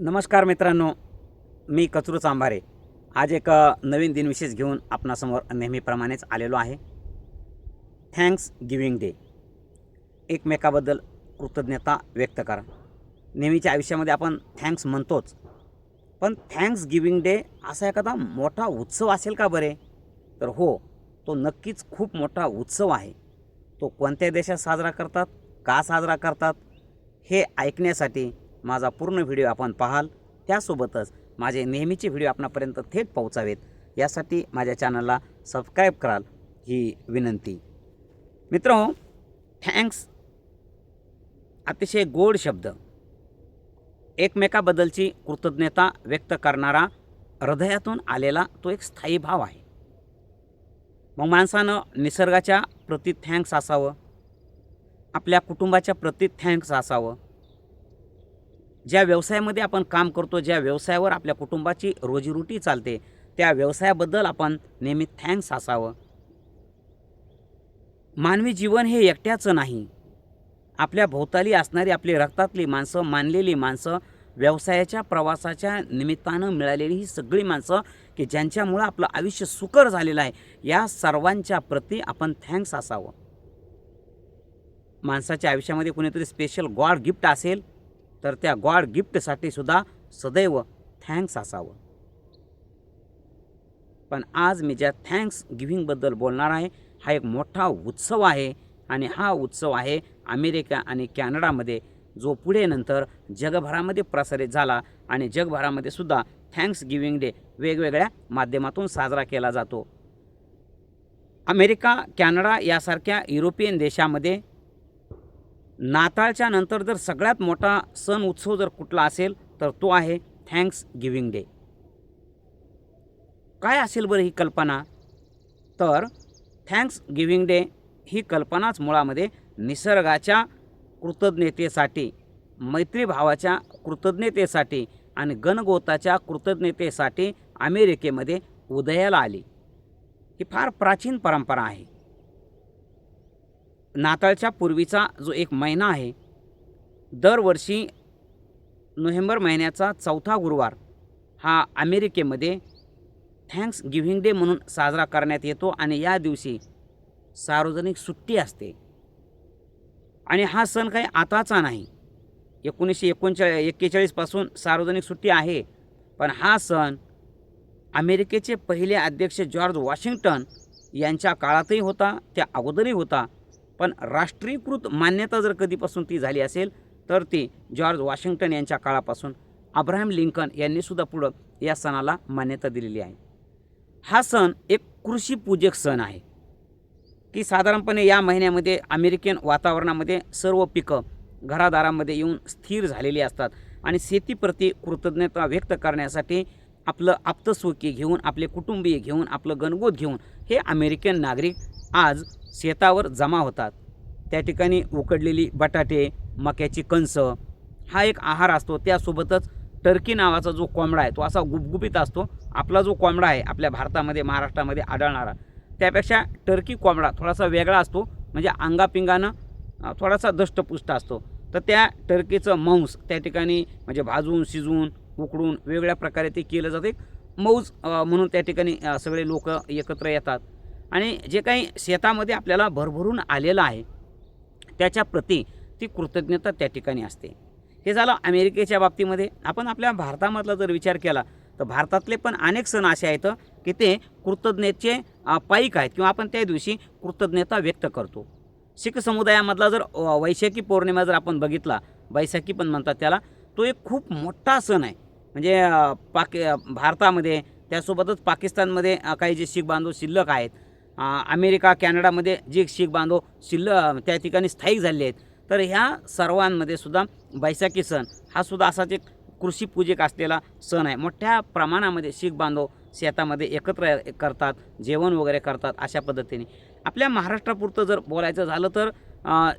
नमस्कार मित्रांनो मी कचरू चांभारे. आज एक नवीन दिनविशेष घेऊन आपणासमोर नेहमीप्रमाणेच आलेलो आहे. थँक्स गिविंग डे एकमेकाबद्दल कृतज्ञता व्यक्त करा. नेहमीच्या आयुष्यामध्ये आपण थँक्स म्हणतोच. पण थँक्स गिविंग डे असा एखादा मोठा उत्सव असेल का बरे? तर हो तो नक्कीच खूप मोठा उत्सव आहे. तो कोणत्या देशात साजरा करतात का साजरा करतात हे ऐकण्यासाठी माझा पूर्ण व्हिडिओ आपण पाहाल. त्यासोबतच माझे नेहमीचे व्हिडिओ आपणापर्यंत थेट पोहोचावेत. यासाठी माझ्या चॅनलला सबस्क्राईब कराल ही विनंती. मित्र थँक्स अतिशय गोड शब्द. एकमेकाबद्दलची कृतज्ञता व्यक्त करणारा हृदयातून आलेला तो एक स्थायी भाव आहे. मग माणसानं निसर्गाच्या प्रति थँक्स असावं. आपल्या कुटुंबाच्या प्रति थँक्स असावं. ज्या व्यवसायामध्ये आपण काम करतो ज्या व्यवसायावर आपल्या कुटुंबाची रोजीरोटी चालते त्या व्यवसायाबद्दल आपण नेहमी थँक्स असावं. मानवी जीवन हे एकट्याचं नाही. आपल्या भोवताली असणारी आपली रक्तातली माणसं मानलेली माणसं व्यवसायाच्या प्रवासाच्या निमित्तानं मिळालेली ही सगळी माणसं की ज्यांच्यामुळं आपलं आयुष्य सुकर झालेलं आहे या सर्वांच्या प्रती आपण थँक्स असावं. माणसाच्या आयुष्यामध्ये कुणीतरी स्पेशल गॉड गिफ्ट असेल तर त्या गॉड गिफ्टसाठी सुद्धा सदैव थँक्स असावं. पण आज मी ज्या थँक्स गिव्हिंगबद्दल बोलणार आहे हा एक मोठा उत्सव आहे आणि हा उत्सव आहे अमेरिका आणि कॅनडामध्ये जो पुढे नंतर जगभरामध्ये प्रसारित झाला आणि जगभरामध्ये सुद्धा थँक्स गिव्हिंग डे वेगवेगळ्या माध्यमातून साजरा केला जातो. अमेरिका कॅनडा यासारख्या युरोपियन देशामध्ये नाताळच्या नंतर जर सगळ्यात मोठा सण उत्सव जर कुठला असेल तर तो आहे थँक्स गिविंग डे. काय असेल बरं ही कल्पना? तर थँक्स गिविंग डे ही कल्पनाच मुळामध्ये निसर्गाच्या कृतज्ञतेसाठी मैत्रीभावाच्या कृतज्ञतेसाठी आणि गणगोताच्या कृतज्ञतेसाठी अमेरिकेमध्ये उदयाला आली. ही फार प्राचीन परंपरा आहे. नाताळच्या पूर्वीचा जो एक महिना आहे दरवर्षी नोव्हेंबर महिन्याचा चौथा गुरुवार हा अमेरिकेमध्ये थँक्स गिव्हिंग डे म्हणून साजरा करण्यात येतो आणि या दिवशी सार्वजनिक सुट्टी असते. आणि हा सण काही आताचा नाही. एकोणीसशे एकोणचाळीस एक्केचाळीसपासून सार्वजनिक सुट्टी आहे पण हा सण अमेरिकेचे पहिले अध्यक्ष जॉर्ज वॉशिंग्टन यांच्या काळातही होता त्या अगोदरही होता पण राष्ट्रीयकृत मान्यता जर कधीपासून ती झाली असेल तर ती जॉर्ज वॉशिंग्टन यांच्या काळापासून अब्राहम लिंकन यांनीसुद्धा पुढं या सणाला मान्यता दिलेली आहे. हा सण एक कृषीपूजक सण आहे. की साधारणपणे या महिन्यामध्ये अमेरिकन वातावरणामध्ये सर्व पिकं घरादारामध्ये येऊन स्थिर झालेली असतात आणि शेतीप्रती कृतज्ञता व्यक्त करण्यासाठी आपलं आप्तस्वकीय घेऊन आपले कुटुंबीय घेऊन आपलं गणगोत घेऊन हे अमेरिकन नागरिक आज शेतावर जमा होतात. त्या ठिकाणी उकडलेली बटाटे मक्याची कणस हा एक आहार असतो. त्यासोबतच टर्की नावाचा जो कोंबडा आहे तो असा गुपगुपीत असतो. आपला जो कोंबडा आहे आपल्या भारतामध्ये महाराष्ट्रामध्ये आढळणारा. त्यापेक्षा टर्की कोंबडा थोडासा वेगळा असतो. म्हणजे अंगापिंगानं थोडासा दष्टपुष्ट असतो. तर त्या टर्कीचं मांस त्या ठिकाणी म्हणजे भाजून शिजवून उकडून वेगवेगळ्या प्रकारे ते केलं जातं. एक मौज म्हणून त्या ठिकाणी सगळे लोक एकत्र येतात. आणि जे काही शेतामध्ये आपल्याला भरभरून आलेलं आहे त्याच्या प्रती ती कृतज्ञता त्या ठिकाणी असते. हे झालं अमेरिकेच्या बाबतीमध्ये. आपण आपल्या भारतामधला जर विचार केला तर भारतातले पण अनेक सण असे आहेत की ते कृतज्ञतेचे अ, पाईक आहेत किंवा आपण त्या दिवशी कृतज्ञता व्यक्त करतो. शीख समुदायामधला जर वैशाखी पौर्णिमा जर आपण बघितला बैसाखी पण म्हणतात त्याला तो एक खूप मोठा सण आहे. म्हणजे पाकि भारतामध्ये त्यासोबतच पाकिस्तानमध्ये काही जे शीख बांधव शिल्लक आहेत अमेरिका कॅनडामध्ये जे शीख बांधव शिल्ल त्या ठिकाणी स्थायिक झाले आहेत. तर ह्या सर्वांमध्ये सुद्धा बैसाखी सण हा सुद्धा असाच एक कृषीपूजक असलेला सण आहे. मोठ्या प्रमाणामध्ये शीख बांधव शेतामध्ये एकत्र करतात जेवण वगैरे करतात अशा पद्धतीने. आपल्या महाराष्ट्रापुरतं जर बोलायचं झालं तर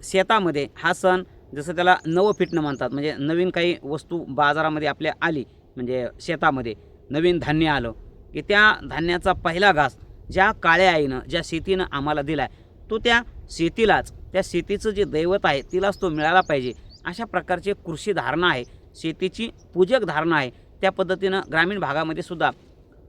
शेतामध्ये हा सण जसं त्याला नवं फिटणं म्हणतात म्हणजे नवीन काही वस्तू बाजारामध्ये आपल्या आली म्हणजे शेतामध्ये नवीन धान्य आलं की त्या धान्याचा पहिला घास ज्या काळ्या आईनं ज्या शेतीनं आम्हाला दिला आहे तो त्या शेतीलाच त्या शेतीचं जे दैवत आहे तिलाच तो मिळाला पाहिजे. अशा प्रकारची कृषी धारणा आहे शेतीची पूजक धारणा आहे. त्या पद्धतीनं ग्रामीण भागामध्ये सुद्धा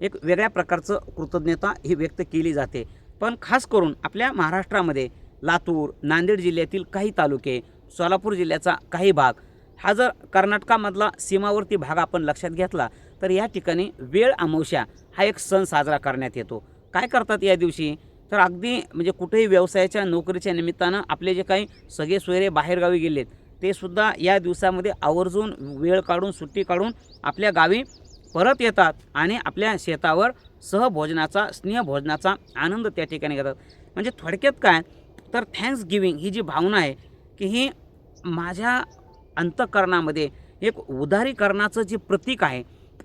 एक वेगळ्या प्रकारचं कृतज्ञता ही व्यक्त केली जाते. पण खास करून आपल्या महाराष्ट्रामध्ये लातूर नांदेड जिल्ह्यातील काही तालुके सोलापूर जिल्ह्याचा काही भाग हा जर कर्नाटकामधला सीमावर्ती भाग आपण लक्षात घेतला तर या ठिकाणी वेळ अमावश्या हा एक सण साजरा करण्यात येतो. काय करतात या दिवशी? तर अगदी म्हणजे कुठेही व्यवसायाच्या नोकरीच्या निमित्तानं आपले जे काही सगळे सोयरे बाहेरगावी गेलेत ते सुद्धा या दिवसामध्ये आवर्जून वेळ काढून सुट्टी काढून आपल्या गावी परत येतात आणि आपल्या शेतावर सहभोजनाचा स्नेहभोजनाचा आनंद त्या ठिकाणी घेतात. म्हणजे थोडक्यात काय? तर थँक्स गिविंग ही जी भावना आहे की ही माझ्या अंतःकरणामध्ये एक उदारीकरणाचं जे प्रतीक आहे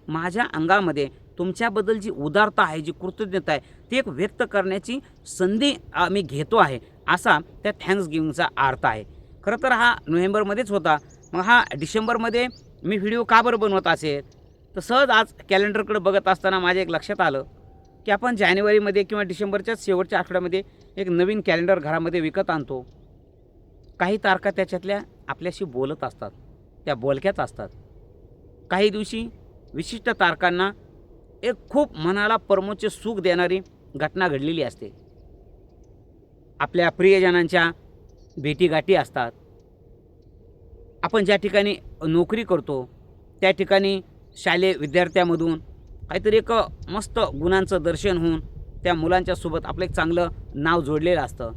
माझ्या अंगामध्ये तुमच्याबद्दल जी उदारता आहे जी कृतज्ञता आहे ती एक व्यक्त करण्याची संधी मी घेतो आहे असा त्या थँक्स गिविंगचा अर्थ आहे. खरं तर हा नोव्हेंबरमध्येच होता. मग हा डिसेंबरमध्ये मी व्हिडिओ का बरं बनवत असेल? तर सहज आज कॅलेंडरकडे बघत असताना माझ्या एक लक्षात आलं की आपण जानेवारीमध्ये किंवा डिसेंबरच्या शेवटच्या आठवड्यामध्ये एक नवीन कॅलेंडर घरामध्ये विकत आणतो. काही तारखा त्याच्यातल्या आपल्याशी बोलत असतात. त्या बोलक्याच असतात. काही दिवशी विशिष्ट तारखांना एक खूप मनाला परमोच्च सुख देणारी घटना घडलेली असते. आपल्या प्रियजनांच्या भेटीगाठी असतात. आपण ज्या ठिकाणी नोकरी करतो त्या ठिकाणी शालेय विद्यार्थ्यामधून काहीतरी एक मस्त गुणांचं दर्शन होऊन त्या मुलांच्या सोबत आपलं एक चांगलं नाव जोडलेलं असतं.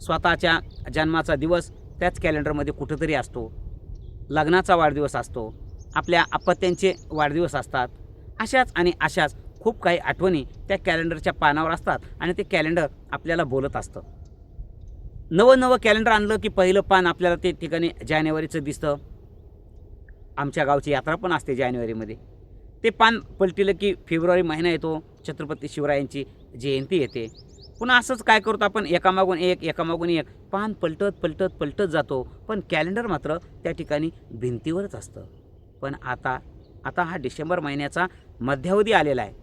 स्वतःच्या जन्माचा दिवस त्याच कॅलेंडरमध्ये कुठंतरी असतो. लग्नाचा वाढदिवस असतो. आपल्या अपत्यांचे वाढदिवस असतात. अशाच आणि अशाच खूप काही आठवणी त्या कॅलेंडरच्या पानावर असतात आणि ते कॅलेंडर आपल्याला बोलत असतं. नवं नवं कॅलेंडर आणलं की पहिलं पान आपल्याला ते ठिकाणी जानेवारीचं दिसतं. आमच्या गावची यात्रा पण असते जानेवारीमध्ये. ते पान पलटिलं की फेब्रुवारी महिना येतो छत्रपती शिवरायांची जयंती येते. पुन्हा असंच काय करतो आपण? एकामागून एक एकामागून एक. पान पलटत पलटत पलटत जातो. पण कॅलेंडर मात्र त्या ठिकाणी भिंतीवरच असतं. पण आता आता हा डिसेंबर महिन्याचा मध्यावधी आलेला आहे.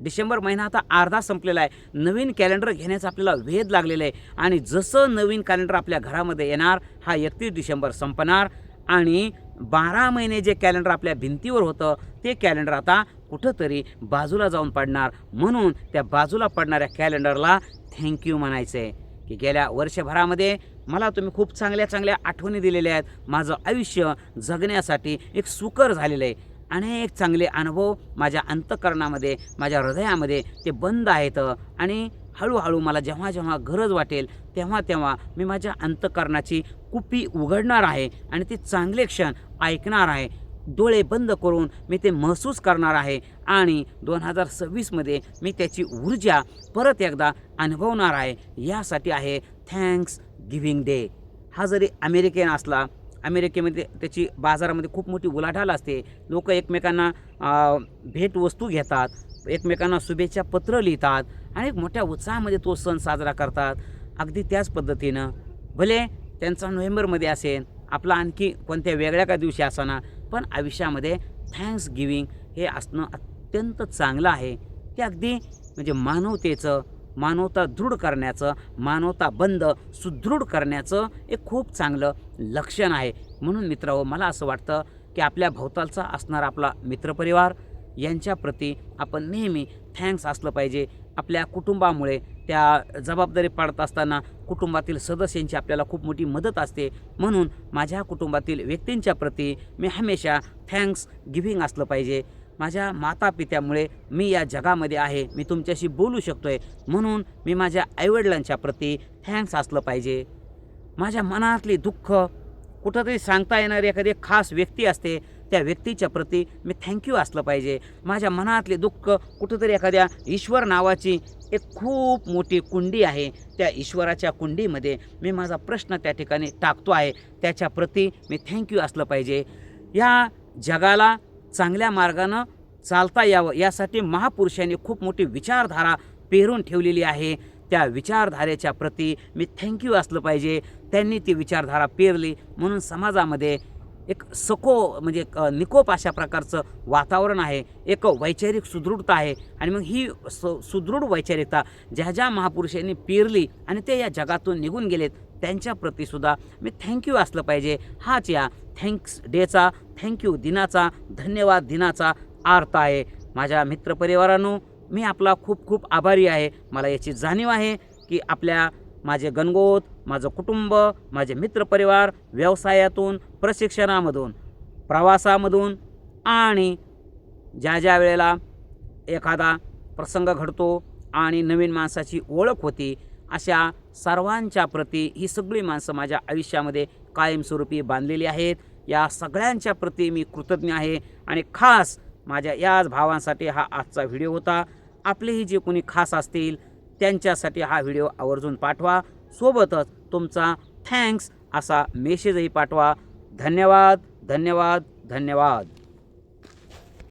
डिसेंबर महिना आता अर्धा संपलेला आहे. नवीन कॅलेंडर घेण्याचा आपल्याला वेध लागलेला आहे. आणि जसं नवीन कॅलेंडर आपल्या घरामध्ये येणार हा एकतीस डिसेंबर संपणार. आणि बारा महिने जे कॅलेंडर आपल्या भिंतीवर होतं ते कॅलेंडर आता कुठंतरी बाजूला जाऊन पडणार. म्हणून त्या बाजूला पडणाऱ्या कॅलेंडरला थँक्यू म्हणायचं आहे की गेल्या वर्षभरामध्ये मला तुम्ही खूप चांगल्या चांगल्या आठवणी दिलेल्या आहेत. माझं आयुष्य जगण्यासाठी एक सुकर झालेलं आहे. अनेक चांगले अनुभव माझ्या अंतकरणामध्ये माझ्या हृदयामध्ये ते बंद आहेत. आणि हळूहळू मला जेव्हा जेव्हा गरज वाटेल तेव्हा तेव्हा मी माझ्या अंतकरणाची कुपी उघडणार आहे आणि ते चांगले क्षण ऐकणार आहे. डोळे बंद करून मी ते महसूस करणार आहे आणि दोन हजार सव्वीसमध्ये मी त्याची ऊर्जा परत एकदा अनुभवणार आहे. यासाठी आहे थँक्स गिव्हिंग डे. हा जरी अमेरिकेन असला अमेरिकेमध्ये त्याची बाजारामध्ये खूप मोठी उलाढाल असते. लोक एकमेकांना भेटवस्तू घेतात एकमेकांना शुभेच्छा पत्र लिहितात आणि मोठ्या उत्साहामध्ये तो सण साजरा करतात. अगदी त्याच पद्धतीनं. भले त्यांचा नोव्हेंबरमध्ये असेल आपला आणखी कोणत्या वेगळ्या का दिवशी असाना पण आयुष्यामध्ये थँक्स गिविंग हे असणं अत्यंत चांगलं आहे. ते अगदी म्हणजे मानवतेचं मानवता दृढ करण्याचं मानवता बंद सुदृढ करण्याचं एक खूप चांगलं लक्षण आहे. म्हणून मित्रांनो मला असं वाटतं की आपल्या भोवतालचा असणारा आपला मित्रपरिवार यांच्याप्रती आपण नेहमी थँक्स असलं पाहिजे. आपल्या कुटुंबामुळे त्या जबाबदारी पाडत असताना कुटुंबातील सदस्यांची आपल्याला खूप मोठी मदत असते. म्हणून माझ्या कुटुंबातील व्यक्तींच्या प्रती मी हमेशा थँक्स गिव्हिंग असलं पाहिजे. माझ्या माता पित्यामुळे मी या जगामध्ये आहे मी तुमच्याशी बोलू शकतो आहे म्हणून मी माझ्या आईवडिलांच्या प्रती थँक्स असलं पाहिजे. माझ्या मनातली दुःख कुठंतरी सांगता येणारी एखादी खास व्यक्ती असते त्या व्यक्तीच्या प्रती मी थँक्यू असलं पाहिजे. माझ्या मनातले दुःख कुठंतरी एखाद्या ईश्वर नावाची एक खूप मोठी कुंडी आहे. त्या ईश्वराच्या कुंडीमध्ये मी माझा प्रश्न त्या ठिकाणी टाकतो आहे. त्याच्या प्रती मी थँक्यू असलं पाहिजे. या जगाला चांगल्या मार्गानं चालता यावं यासाठी महापुरुषांनी खूप मोठी विचारधारा पेरून ठेवलेली आहे. त्या विचारधारेच्या प्रती मी थँक्यू असलं पाहिजे. त्यांनी ती विचारधारा पेरली. म्हणून समाजामध्ये एक सखो म्हणजे एक निकोप अशा प्रकारचं वातावरण आहे. एक वैचारिक सुदृढता आहे. आणि मग ही सु सुदृढ वैचारिकता ज्या ज्या महापुरुषांनी पेरली आणि ते या जगातून निघून गेलेत त्यांच्याप्रतीसुद्धा मी थँक्यू असलं पाहिजे. हाच या थँक्स डेचा थँक्यू दिनाचा धन्यवाद दिनाचा अर्थ आहे. माझ्या मित्रपरिवारांनो मी आपला खूप खूप आभारी आहे. मला याची जाणीव आहे की आपल्या माझे गणगोत माझं कुटुंब माझे मित्रपरिवार व्यवसायातून प्रशिक्षणामधून प्रवासामधून आणि ज्या ज्या वेळेला एखादा प्रसंग घडतो आणि नवीन माणसाची ओळख होती अशा सर्वांच्या प्रती ही सगळी माणसं माझ्या आयुष्यामध्ये कायमस्वरूपी बांधलेली आहेत. या सगळ्यांच्या प्रती मी कृतज्ञ आहे आणि खास माझ्या याच भावांसाठी हा आजचा व्हिडिओ होता. आपलेही जे कोणी खास असतील त्यांच्यासाठी हा व्हिडिओ आवर्जून पाठवा. सोबतच तुमचा थँक्स असा मेसेजही पाठवा. धन्यवाद धन्यवाद धन्यवाद.